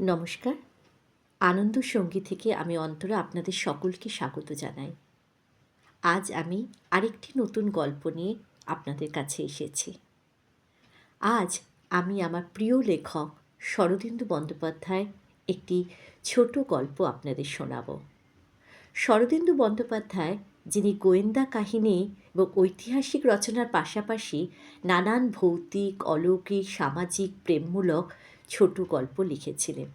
নমস্কার। আনন্দ সঙ্গী থেকে আমি অন্তরা আপনাদের সকলকে স্বাগত জানাই। আজ আমি আরেকটি নতুন গল্প নিয়ে আপনাদের কাছে এসেছি। আজ আমি আমার প্রিয় লেখক শরদিন্দু বন্দ্যোপাধ্যায় একটি ছোট গল্প আপনাদের শোনাব। শরদিন্দু বন্দ্যোপাধ্যায়, যিনি গোয়েন্দা কাহিনী এবং ঐতিহাসিক রচনার পাশাপাশি নানান ভৌতিক, অলৌকিক, সামাজিক, প্রেমমূলক ছোট গল্প লিখেছিলেন।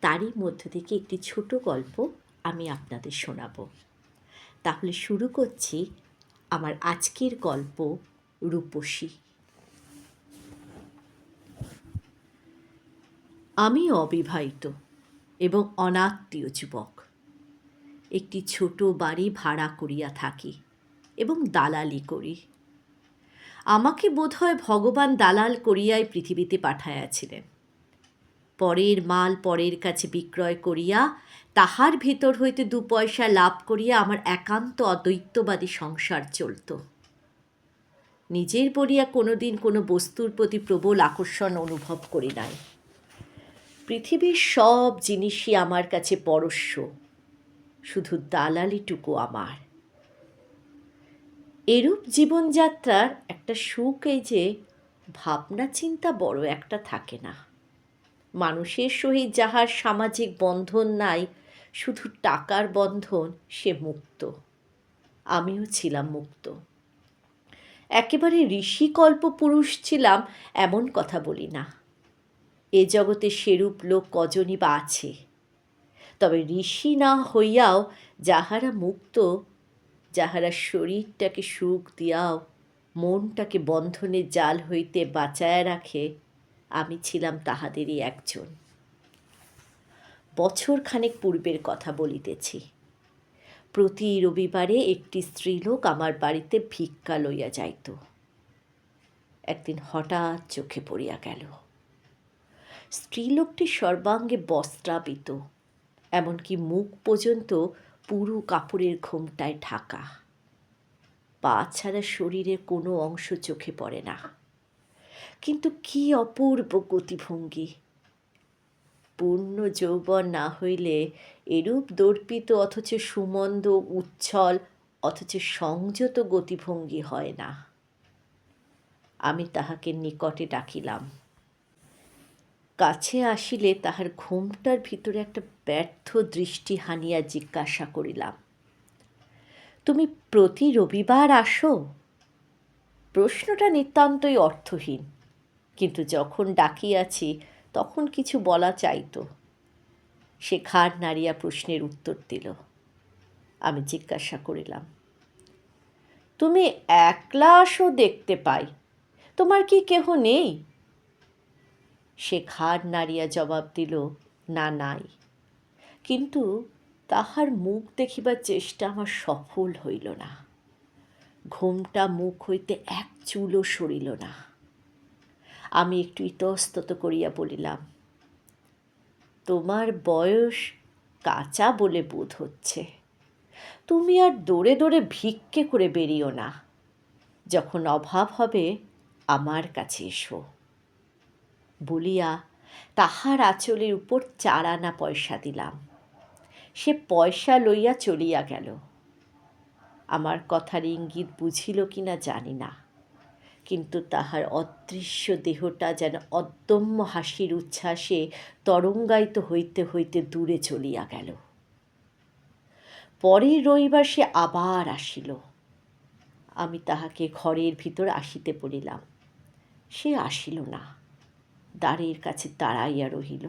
তারই মধ্য থেকে একটি ছোট গল্প আমি আপনাদের শোনাব। তাহলে শুরু করছি আমার আজকের গল্প রূপসী। আমি অবিবাহিত এবং অনাত্মীয় যুবক। একটি ছোট বাড়ি ভাড়া করিয়া থাকি এবং দালালি করি। আমাকে বোধহয় ভগবান দালাল করিয়াই পৃথিবীতে পাঠাইয়াছিলেন। পরের মাল পরের কাছে বিক্রয় করিয়া তাহার ভিতর হইতে দু পয়সা লাভ করিয়া আমার একান্ত অদ্বৈতবাদী সংসার চলত। নিজের বলিয়া কোনো দিন কোনো বস্তুর প্রতি প্রবল আকর্ষণ অনুভব করি নাই। পৃথিবীর সব জিনিসই আমার কাছে পরস্য, শুধু দালালিটুকু আমার। এরূপ জীবনযাত্রার একটা সুখ এই যে ভাবনা চিন্তা বড় একটা থাকে না। মানুষের সহিত যাহার সামাজিক বন্ধন নাই, শুধু টাকার বন্ধন সে মুক্ত। আমিও ছিলাম মুক্ত। একেবারে ঋষিকল্প পুরুষ ছিলাম, এমন কথা বলি না। এ জগতে সেরূপ লোক কজনই বা আছে। তবে ঋষি না হইয়াও যাহারা মুক্ত, যাহারা শরীরটাকে সুখ দিয়াও, মনটাকে বন্ধনের জাল হইতে বাঁচায় রাখে আমি ছিলাম তাহাদেরই একজন। বছর খানেক পূর্বের কথা বলিতেছি। প্রতি রবিবারে একটি স্ত্রীলোক আমার বাড়িতে ভিক্ষা লইয়া যাইত। একদিন হঠাৎ চোখে পড়িয়া গেল। স্ত্রীলোকটি সর্বাঙ্গে বস্ত্রাবিত, এমনকি মুখ পর্যন্ত পুরু কাপড়ের ঘোমটায় ঢাকা। পা ছাড়া শরীরের কোনো অংশ চোখে পড়ে না। কিন্তু কি অপূর্ব গতিভঙ্গি। পূর্ণ যৌবন না হইলে এরূপ দর্পিত অথচ সুমন্দ, উচ্ছল, অথচ সংযত গতিভঙ্গি হয় না। আমি তাহাকে নিকটে ডাকিলাম। কাছে আসিলে তাহার ঘুমটার ভিতরে একটা ব্যর্থ দৃষ্টি হানিয়া জিজ্ঞাসা করিলাম, তুমি প্রতি রবিবার আসো? প্রশ্নটা নিতান্তই অর্থহীন। কিন্তু যখন ডাকিয়াছি, তখন কিছু বলা চাইত। সে ঘাড় নাড়িয়া প্রশ্নের উত্তর দিল। আমি জিজ্ঞাসা করিলাম, তুমি একলা আসো দেখতে পাই, তোমার কি কেহ নেই? সে ঘাড় নাড়িয়া জবাব দিল, না, নাই। কিন্তু তাহার মুখ দেখিবার চেষ্টা আমার সফল হইল না। ঘুমটা মুখ হইতে এক চুলও সরিল না। আমি একটু ইতস্তত করিয়া বলিলাম, তোমার বয়স কাঁচা বলে বোধ হচ্ছে। তুমি আর দৌড়ে দৌড়ে ভিক্ষে করে বেরিও না। যখন অভাব হবে, আমার কাছে এসো। বলিয়া তাহার আঁচলের উপর চার আনা পয়সা দিলাম। সে পয়সা লইয়া চলিয়া গেল। আমার কথার ইঙ্গিত বুঝিল কি না জানি না। কিন্তু তাহার অদৃশ্য দেহটা যেন অদম্য হাসির উচ্ছ্বাসে তরঙ্গায়িত হইতে হইতে দূরে চলিয়া গেল। পরের রবিবার সে আবার আসিল। আমি তাহাকে ঘরের ভিতর আসিতে পড়িলাম সে আসিল না, দ্বারের কাছে দাঁড়াইয়া রহিল।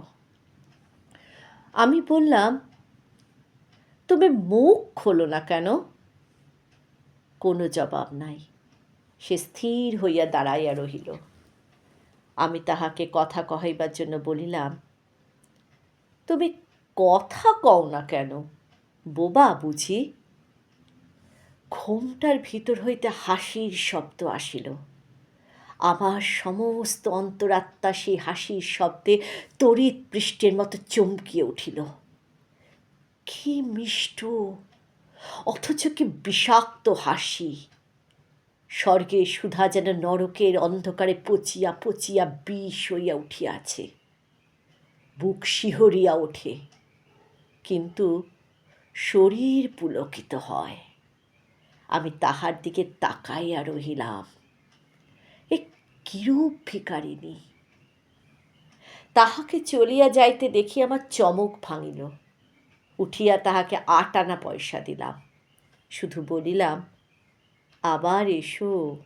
আমি বললাম, তুমি মুখ খোলো না কেন? কোনো জবাব নাই। সে স্থির হইয়া দাঁড়াইয়া রহিল। আমি তাহাকে কথা কহাইবার জন্য বলিলাম, তুমি কথা কও না কেন, বোবা বুঝি? ঘোমটার ভিতর হইতে হাসির শব্দ আসিল। আমার সমস্ত অন্তরাত্মা সেই হাসির শব্দে তড়িৎ পৃষ্ঠের মতো চমকিয়ে উঠিল। কি মিষ্ট, অথচ কি বিষাক্ত হাসি! স্বর্গের সুধা যেন নরকের অন্ধকারে পচিয়া পচিয়া বিষ হইয়া উঠিয়াছে। বুক শিহরিয়া ওঠে, কিন্তু শরীর পুলকিত হয়। আমি তাহার দিকে তাকাইয়া রহিলাম। এ কিরূপ ভিকারিনী তাহাকে চলিয়া যাইতে দেখি আমার চমক ভাঙিল। উঠিয়া তাহাকে আট আনা পয়সা দিলাম। শুধু বলিলাম আবার এসো।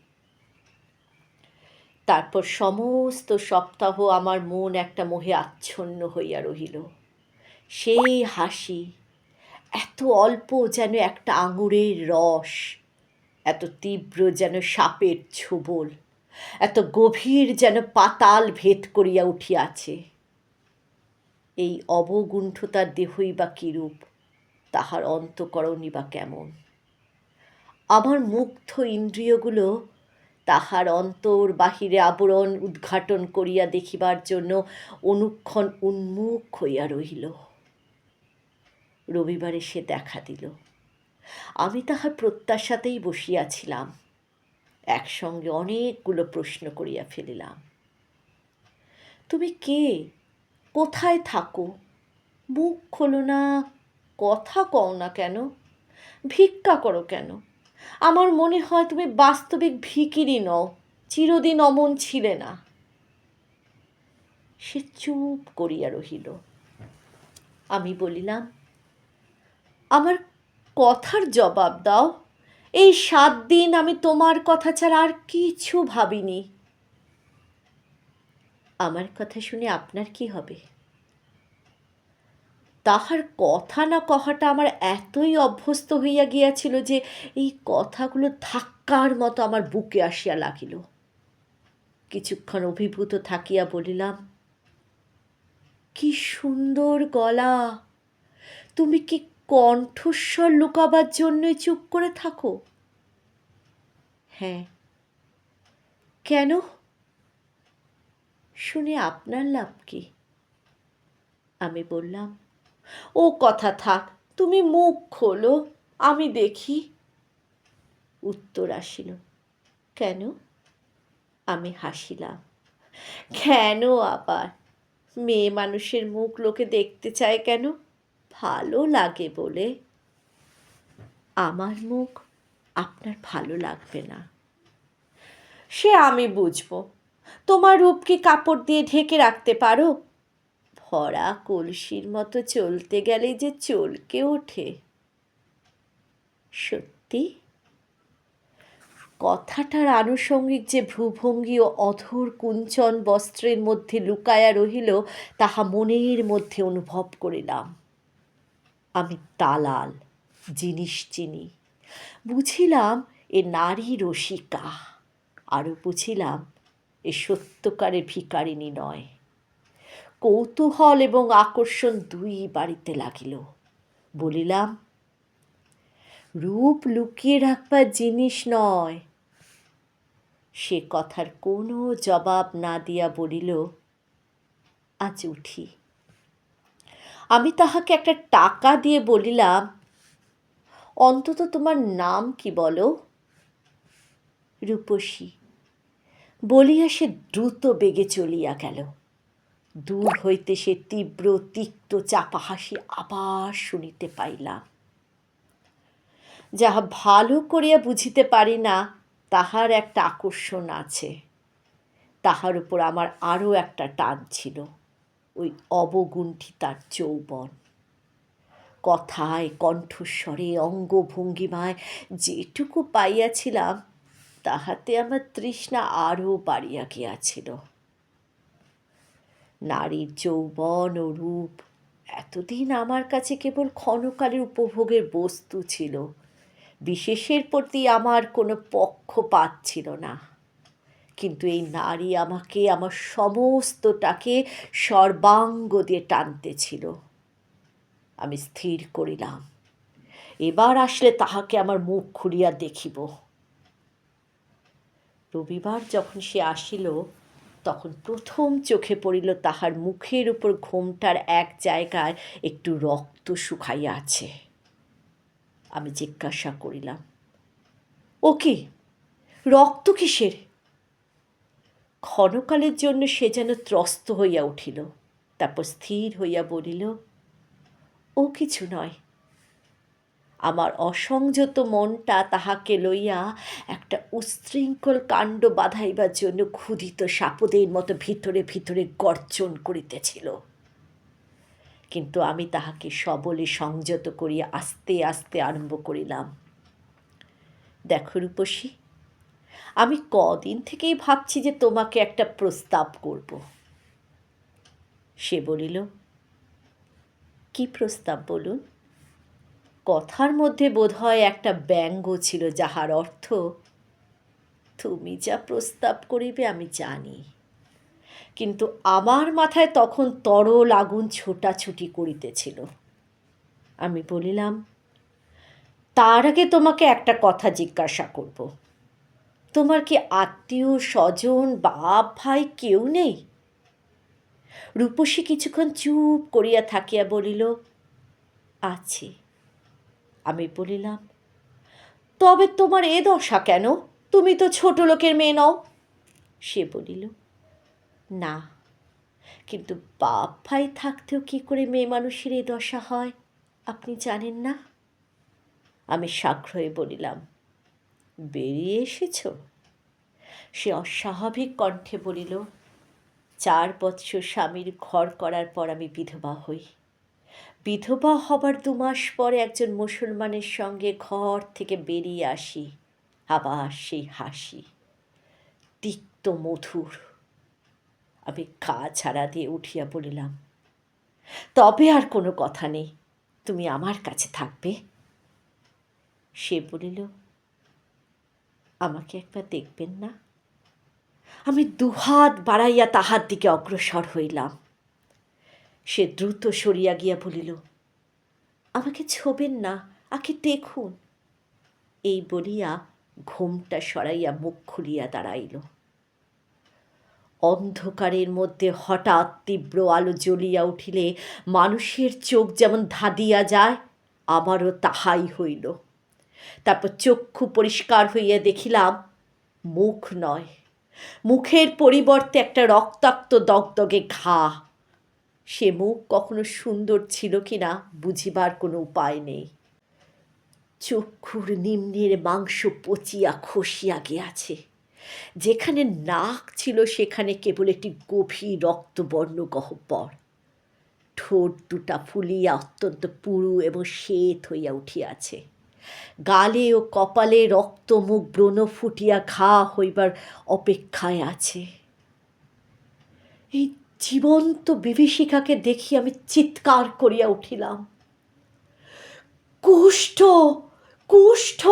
তারপর সমস্ত সপ্তাহ আমার মন একটা মোহে আচ্ছন্ন হইয়া রহিল। সেই হাসি, এত অল্প যেন একটা আঙুরের রস, এত তীব্র যেন সাপের ছোবল, এত গভীর যেন পাতাল ভেদ করিয়া উঠিয়াছে। এই অবগুণ্ঠতার দেহই বা কিরূপ, তাহার অন্তকরণই বা কেমন? আমার মুগ্ধ ইন্দ্রিয়গুলো তাহার অন্তর বাহিরে আবরণ উদ্ঘাটন করিয়া দেখিবার জন্য অনুক্ষণ উন্মুখ হইয়া রহিল। রবিবারে সে দেখা দিল। আমি তাহার প্রত্যাশাতেই বসিয়াছিলাম। একসঙ্গে অনেকগুলো প্রশ্ন করিয়া ফেলিলাম। তুমি কে? কোথায় থাকো? মুখ খোলো না, কথা কও না কেন? ভিক্ষা করো কেন? আমার মনে হয় তুমি বাস্তবিক ভিকিরি নও, চিরদিন অমন ছিলে না। সে চুপ করিয়া রহিল। আমি বলিলাম, আমার কথার জবাব দাও, এই সাত দিন আমি তোমার কথা ছাড়া আর কিছু ভাবিনি। আমার কথা শুনে আপনার কি হবে? তাহার কথা না কহাটা আমার এতই অভ্যস্ত হইয়া গিয়াছিল যে এই কথাগুলো ধাক্কার মতো আমার বুকে আসিয়া লাগিল। কিছুক্ষণ অভিভূত থাকিয়া বলিলাম, কি সুন্দর গলা! তুমি কি কণ্ঠস্বর লুকাবার জন্যই চুপ করে থাকো? হ্যাঁ। কেন? শুনে আপনার লাভ কি? আমি বললাম ও কথা থাক, তুমি মুখ খোলো, আমি দেখি। উত্তর আসিল, কেন? আমি হাসিলাম, কেন আবার? মেয়ে মানুষের মুখ লোকে দেখতে চায় কেন? ভালো লাগে বলে। আমার মুখ আপনার ভালো লাগবে না। সে আমি বুঝব। তোমার রূপ কি কাপড় দিয়ে ঢেকে রাখতে পারো? ভরা কলসির মতো চলতে গেলে যে চলকে ওঠে। সত্যি? কথাটার আনুষঙ্গিক যে ভ্রুভঙ্গি ও অধর কুঞ্চন বস্ত্রের মধ্যে লুকায়া রহিল, তাহা মনের মধ্যে অনুভব করিলাম। আমি দালাল, জিনিস চিনি। বুঝিলাম এ নারী রসিকা, আরও বুঝিলাম এ সত্যকারের ভিকারিনী নয়। কৌতূহল এবং আকর্ষণ দুই বাড়িতে লাগিল। বলিলাম, রূপ লুকিয়ে রাখবার জিনিস নয়। সে কথার কোনো জবাব না দিয়া বলিল, আজ উঠি। আমি তাহাকে একটা টাকা দিয়ে বলিলাম, অন্তত তোমার নাম কি বলো? রূপসী বলিয়া সে দ্রুত বেগে চলিয়া গেল। দূর হইতে সে তীব্র, তিক্ত, চাপা হাসি আবার শুনিতে পাইলাম। যাহা ভালো করিয়া বুঝিতে পারি না, তাহার একটা আকর্ষণ আছে। তাহার উপর আমার আরও একটা টান ছিল, ওই অবগুণ্ঠিতার যৌবন। কথায়, কণ্ঠস্বরে, অঙ্গভঙ্গিমায় যেটুকু পাইয়াছিলাম, তাহাতে আমার তৃষ্ণা আরও বাড়িয়া গিয়াছিল। নারীর যৌবন ও রূপ এতদিন আমার কাছে কেবল ক্ষণকালের উপভোগের বস্তু ছিল। বিশেষের প্রতি আমার কোনো পক্ষপাত ছিল না। কিন্তু এই নারী আমাকে, আমার সমস্তটাকে সর্বাঙ্গ দিয়ে টানতেছিল আমি স্থির করিলাম। এবার আসলে তাহাকে আমার মুখ খুলিয়া দেখিব। রবিবার যখন সে আসিল তখন প্রথম চোখে পড়িল তাহার মুখের উপর ঘোমটার এক জায়গায় একটু রক্ত শুকাইয়া আছে। আমি জিজ্ঞাসা করিলাম, ও কি? রক্ত কিসের? ক্ষণকালের জন্য সে যেন ত্রস্ত হইয়া উঠিল, তারপর স্থির হইয়া বলিল, ও কিছু নয় আমার অসংযত মনটা তাহাকে লইয়া একটা উশৃঙ্খল কাণ্ড বাধাইবার জন্য ক্ষুধিত সাপদের মতো ভিতরে ভিতরে গর্জন করিতেছিল। কিন্তু আমি তাহাকে সবলে সংযত করিয়া আস্তে আস্তে আরম্ভ করিলাম। দেখো রূপসী, আমি কদিন থেকেই ভাবছি যে তোমাকে একটা প্রস্তাব করব। সে বলিল, কি প্রস্তাব বলুন? কথার মধ্যে বোধহয় একটা ব্যঙ্গ ছিল যাহার অর্থ, তুমি যা প্রস্তাব করিবে আমি জানি। কিন্তু আমার মাথায় তখন তরল আগুন ছোটাছুটি করিতেছিল। আমি বলিলাম, তার আগে তোমাকে একটা কথা জিজ্ঞাসা করব। তোমার কি আত্মীয় স্বজন বাপ ভাই কেউ নেই? রূপসী কিছুক্ষণ চুপ করিয়া থাকিয়া বলিল, আছে। আমি বলিলাম, তবে তোমার এ দশা কেন? তুমি তো ছোট লোকের মেয়ে নও। সে বলিল, না, কিন্তু বাপ ভাই থাকতেও কি করে মেয়ে মানুষের এ দশা হয়, আপনি জানেন না? আমি সাগ্রহে বলিলাম, বেরিয়ে এসেছ? সে অস্বাভাবিক কণ্ঠে বলিল, চার বৎসর স্বামীর ঘর করার পর আমি বিধবা হই। বিধবা হবার দু মাস পরে একজন মুসলমানের সঙ্গে ঘর থেকে বেরিয়ে আসি। আবার সেই হাসি। তিক্ত মধুর। আমি গা ছাড়া দিয়ে উঠিয়া বলিলাম তবে আর কোনো কথা নেই। তুমি আমার কাছে থাকবে? সে বলিল, আমাকে একবার দেখবেন না? আমি দুহাত বাড়াইয়া তাহার দিকে অগ্রসর হইলাম। সে দ্রুত সরিয়া গিয়া বলিল, আমাকে ছোবেন না, আগে দেখুন। এই বলিয়া ঘোমটা সরাইয়া মুখ খুলিয়া দাঁড়াইল। অন্ধকারের মধ্যে হঠাৎ তীব্র আলো জ্বলিয়া উঠিলে মানুষের চোখ যেমন ধাঁধিয়া যায়, আমারও তাহাই হইল। তারপর চক্ষু পরিষ্কার হইয়া দেখিলাম, মুখ নয়। মুখের পরিবর্তে একটা রক্তাক্ত দগদগে ঘা সে মুখ কখনো সুন্দর ছিল কি না বুঝিবার কোনো উপায় নেই। চক্ষুর নিম্নের মাংস পচিয়া খসিয়া গিয়াছে। যেখানে নাক ছিল সেখানে কেবল একটি গভীর রক্তবর্ণ গহ্বর। ঠোঁট দুটা ফুলিয়া অত্যন্ত পুরু এবং শ্বেত হইয়া উঠিয়াছে। গালে ও কপালে রক্তমুখ ব্রণ ফুটিয়া ঘা হইবার অপেক্ষায় আছে। এই জীবন্ত বিভীষিকাকে দেখি আমি চিৎকার করিয়া উঠিলাম। কুষ্ঠ কুষ্ঠ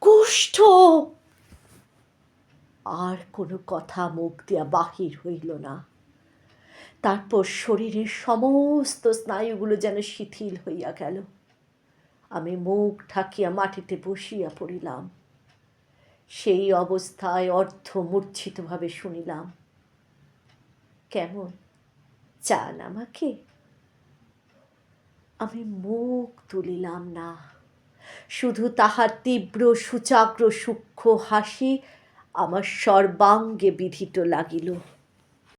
কুষ্ঠ! আর কোনো কথা মুখ দিয়া বাহির হইল না। তারপর শরীরের সমস্ত স্নায়ুগুলো যেন শিথিল হইয়া গেল। আমি মুখ ঢাকিয়া মাটিতে বসিয়া পড়িলাম। সেই অবস্থায় অর্ধ মূর্ছিতভাবে শুনিলাম কেমন? চান আমাকে? আমি মুখ তুলিলাম না। শুধু তাহার তীব্র, সুচাগ্র, সূক্ষ্ম হাসি আমার সর্বাঙ্গে বিধিত লাগিল।